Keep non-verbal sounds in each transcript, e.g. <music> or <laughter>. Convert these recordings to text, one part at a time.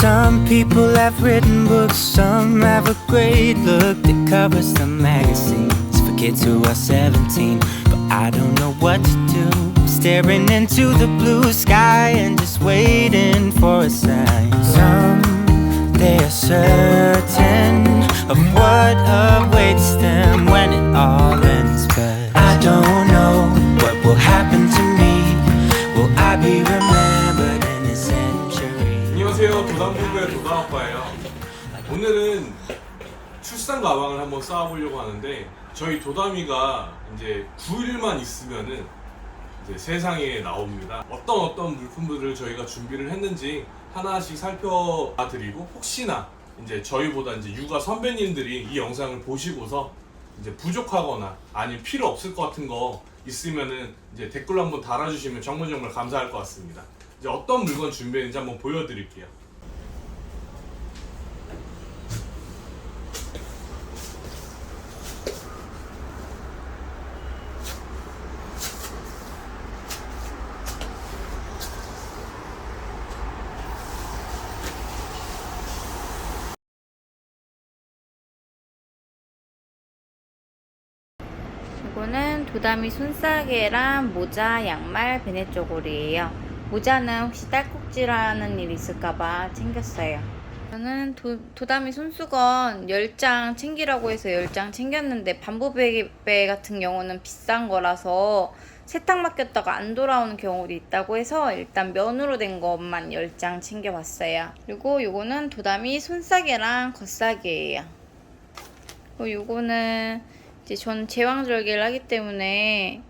Some people have written books, some have a great look that covers the magazines for kids who are 17. But I don't know what to do. Staring into the blue sky and just waiting for a sign. Some they are certain of what 한번 쌓아보려고 하는데 저희 도담이가 이제 9일만 있으면은 이제 세상에 나옵니다. 어떤 어떤 물품들을 저희가 준비를 했는지 하나씩 살펴드리고 혹시나 이제 저희보다 이제 육아 선배님들이 이 영상을 보시고서 이제 부족하거나 아니면 필요 없을 것 같은 거 있으면은 이제 댓글로 한번 달아주시면 정말 정말 감사할 것 같습니다. 이제 어떤 물건 준비했는지 한번 보여드릴게요. 이거는 도다미 손싸개랑 모자, 양말, 베네 쪼고리예요. 모자는 혹시 딸꾹질하는 일 있을까봐 챙겼어요. 저는 도, 도다미 손수건 10장 챙기라고 해서 10장 챙겼는데 반부베베 같은 경우는 비싼 거라서 세탁 맡겼다가 안 돌아오는 경우도 있다고 해서 일단 면으로 된 것만 10장 챙겨봤어요. 그리고 요거는 도다미 손싸개랑 겉싸개예요. 그리고 요거는 이제 전 제왕절개를 하기 때문에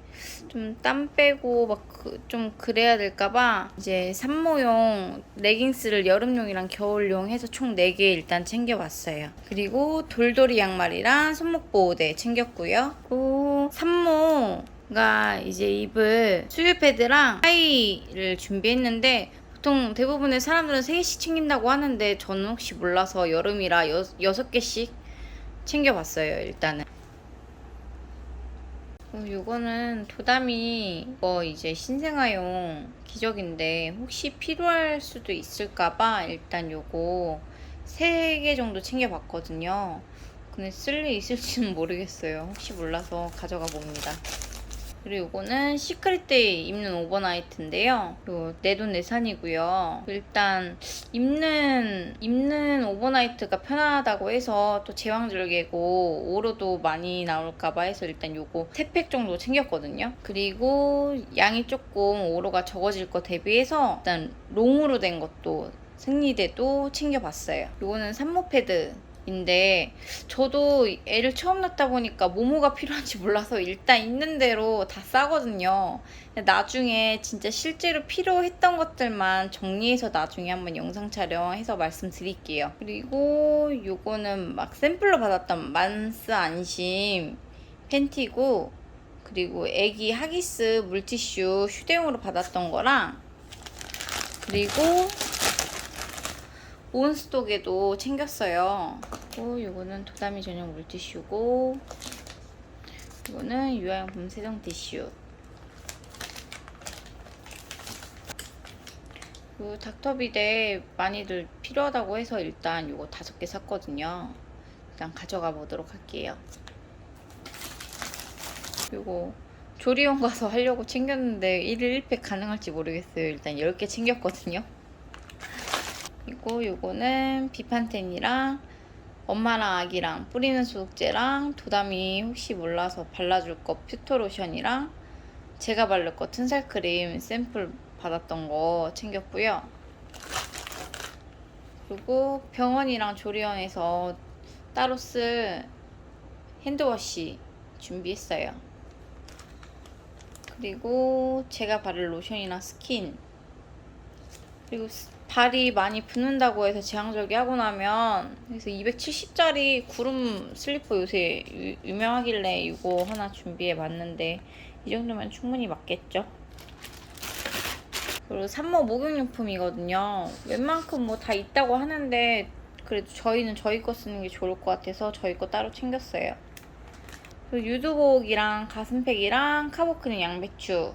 좀 땀 빼고 막 좀 그 래야 될까봐 이제 산모용 레깅스를 여름용이랑 겨울용 해서 총 4개 일단 챙겨왔어요. 그리고 돌돌이 양말이랑 손목 보호대 챙겼고요. 그리고 산모가 이제 입을 수유 패드랑 하이를 준비했는데 보통 대부분의 사람들은 3개씩 챙긴다고 하는데 저는 혹시 몰라서 여름이라 여, 6개씩 챙겨봤어요 일단은 어, 요거는 도담이 뭐 이제 신생아용 기저귀인데 혹시 필요할 수도 있을까봐 일단 요거 3개 정도 챙겨봤거든요. 근데 쓸 일 있을지는 모르겠어요. 혹시 몰라서 가져가 봅니다 그리고 요거는 시크릿 데이 입는 오버나이트인데요. 요 내돈내산이고요. 일단 입는 입는 오버나이트가 편하다고 해서 또 제왕절개고 오로도 많이 나올까봐 해서 일단 요거 3팩 정도 챙겼거든요. 그리고 양이 조금 오로가 적어질 거 대비해서 일단 롱으로 된 것도 생리대도 챙겨봤어요. 요거는 산모 패드 인데 저도 애를 처음 낳다 보니까 뭐뭐가 필요한지 몰라서 일단 있는 대로 다 싸거든요. 나중에 진짜 실제로 필요했던 것들만 정리해서 나중에 한번 영상 촬영해서 말씀드릴게요. 그리고 요거는 막 샘플로 받았던 만스 안심 팬티고 그리고 애기 하기스 물티슈 휴대용으로 받았던 거랑 그리고 온스톡에도 챙겼어요. 그리고 요거는 도다미 전용 물티슈고 이거는 유아용품 세정 티슈 그 닥터비데 많이들 필요하다고 해서 일단 요거 다섯 개 샀거든요. 일단 가져가 보도록 할게요. 요거 조리원 가서 하려고 챙겼는데 1일 1팩 가능할지 모르겠어요. 일단 10개 챙겼거든요. 그리고 요거는 비판텐이랑 엄마랑 아기랑 뿌리는 소독제랑 도담이 혹시 몰라서 발라줄 거 퓨토 로션이랑 제가 바를 거 튼살 크림 샘플 받았던 거 챙겼고요. 그리고 병원이랑 조리원에서 따로 쓸 핸드워시 준비했어요. 그리고 제가 바를 로션이랑 스킨 그리고 스- 발이 많이 붓는다고 해서 제왕절개 하고 나면 그래서 270짜리 구름 슬리퍼 요새 유, 유명하길래 이거 하나 준비해 봤는데 이 정도면 충분히 맞겠죠? 그리고 산모 목욕용품이거든요. 웬만큼 뭐 다 있다고 하는데 그래도 저희는 저희 거 쓰는 게 좋을 것 같아서 저희 거 따로 챙겼어요. 그리고 유두복이랑 가슴팩이랑 카보크림 양배추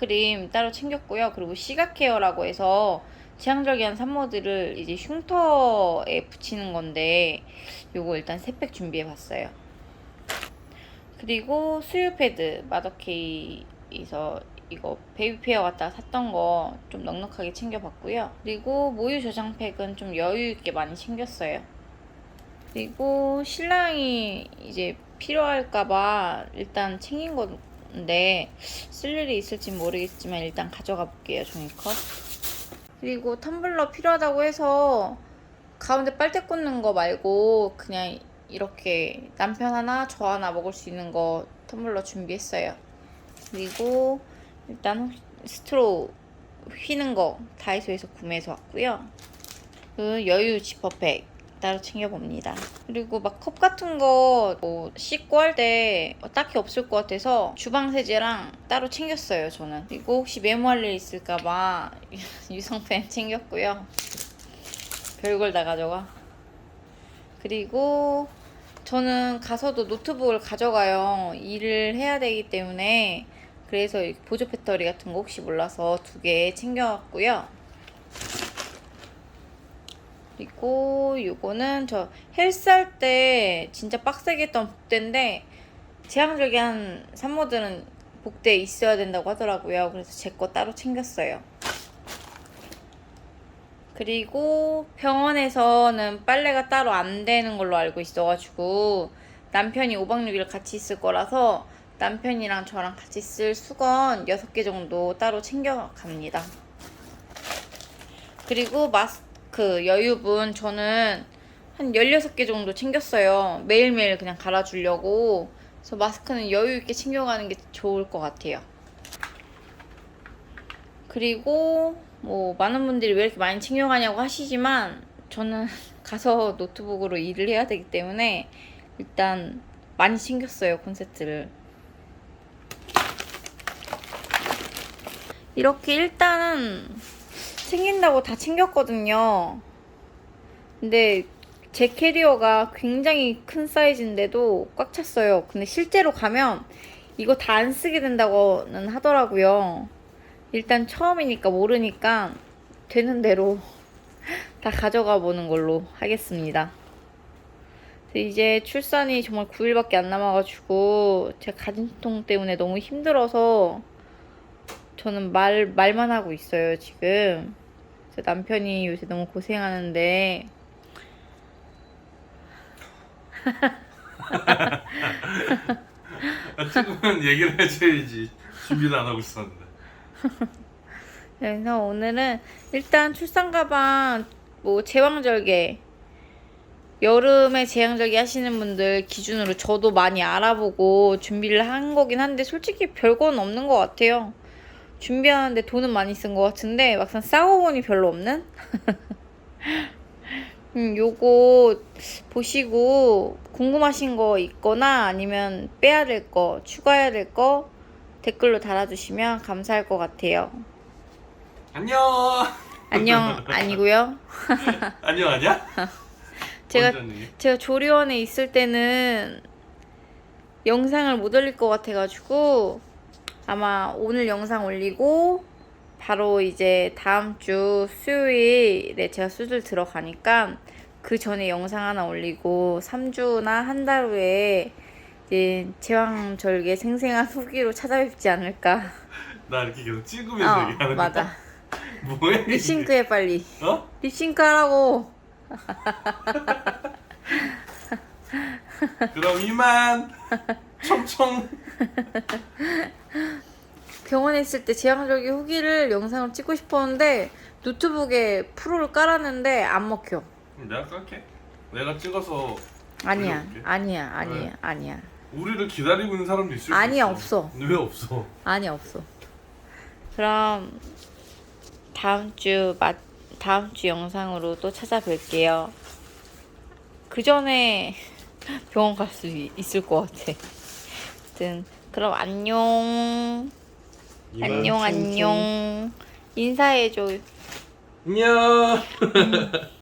크림 따로 챙겼고요. 그리고 시각 케어라고 해서 취향적인 산모들을 이제 흉터에 붙이는 건데 요거 일단 세 팩 준비해 봤어요. 그리고 수유 패드 마더케이에서 이거 베이비페어 갖다가 샀던 거 좀 넉넉하게 챙겨봤고요. 그리고 모유 저장 팩은 좀 여유 있게 많이 챙겼어요. 그리고 신랑이 이제 필요할까봐 일단 챙긴 건 데 쓸 일이 있을지 모르겠지만 일단 가져가 볼게요 종이컵. 그리고 텀블러 필요하다고 해서 가운데 빨대 꽂는 거 말고 그냥 이렇게 남편 하나 저 하나 먹을 수 있는 거 텀블러 준비했어요. 그리고 일단 스트로 휘는 거 다이소에서 구매해서 왔고요. 그 여유 지퍼백 따로 챙겨봅니다. 그리고 막 컵 같은 거 뭐 씻고 할 때 딱히 없을 것 같아서 주방 세제랑 따로 챙겼어요. 저는. 그리고 혹시 메모할 일 있을까봐 <laughs> 유성펜 챙겼고요. 별걸 다 가져가. 그리고 저는 가서도 노트북을 가져가요. 일을 해야 되기 때문에 그래서 이 보조 배터리 같은 거 혹시 몰라서 두 개 챙겨왔고요. 그리고 요거는 저 헬스할 때 진짜 빡세게 했던 복대인데 제왕절개한 산모들은 복대 있어야 된다고 하더라고요. 그래서 제 거 따로 챙겼어요. 그리고 병원에서는 빨래가 따로 안 되는 걸로 알고 있어가지고 남편이 5박 6일 같이 있을 거라서 남편이랑 저랑 같이 쓸 수건 6개 정도 따로 챙겨갑니다. 그리고 마스 크 여유분 저는 한 16개 정도 챙겼어요. 매일매일 그냥 갈아주려고. 그래서 마스크는 여유 있게 챙겨가는 게 좋을 것 같아요. 그리고 뭐 많은 분들이 왜 이렇게 많이 챙겨가냐고 하시지만 저는 <laughs> 가서 노트북으로 일을 해야 되기 때문에 일단 많이 챙겼어요 콘셉트를 이렇게 일단은 챙긴다고 다 챙겼거든요. 근데 제 캐리어가 굉장히 큰 사이즈인데도 꽉 찼어요. 근데 실제로 가면 이거 다 안 쓰게 된다고는 하더라고요. 일단 처음이니까 모르니까 되는 대로 <laughs> 다 가져가 보는 걸로 하겠습니다. 이제 출산이 정말 9일밖에 안 남아가지고 제가 가진통 때문에 너무 힘들어서 저는 말 말만 하고 있어요 지금. 그래서 남편이 요새 너무 고생하는데 <laughs> 아, 찍으면 얘기를 해줘야지. 준비를 안 하고 있었는데. <laughs> 그래서 오늘은 일단 출산 가방 뭐 제왕절개 여름에 제왕절개 하시는 분들 기준으로 저도 많이 알아보고 준비를 한 거긴 한데 솔직히 별건 없는 것 같아요. 준비하는데 돈은 많이 쓴 것 같은데 막상 싸고 보니 별로 없는? <laughs> 음, 요거 보시고 궁금하신 거 있거나 아니면 빼야 될 거, 추가해야 될 거 댓글로 달아주시면 감사할 것 같아요. 안녕. 안녕 아니고요. <laughs> 안녕 아니야? <laughs> 제가. 제가 조리원에 있을 때는 영상을 못 올릴 것 같아가지고 아마 오늘 영상 올리고 바로 이제 다음 주 수요일에 제가 수술 들어가니까 그 전에 영상 하나 올리고 3주나 한 달 후에 이제 제왕절개 생생한 후기로 찾아뵙지 않을까. 나 이렇게 계속 찍으면서 어, 얘기하는 맞아. 거야. <laughs> 뭐해? 이게? 립싱크해 빨리. 어? 립싱크 하라고. <laughs> 그럼 이만. 청청. 병원에 있을 때 제왕절개 후기를 영상을 찍고 싶었는데 노트북에 프로를 깔았는데 안 먹혀. 내가 깔게. 내가 찍어서 아니야, 올려볼게. 아니야, 아니야, 왜? 아니야, 우리를 기다리고 있는 사람도 있을 수 아니야, 있어. 없어. 왜 없어? 아니야 없어. 그럼 다음 주 마, 다음 주 영상으로 또 찾아뵐게요. 그 전에 병원 갈 수 있을 것 같아. 아무튼 그럼 안녕, 이만 안녕. 안녕. 인사해줘. 안녕. <laughs>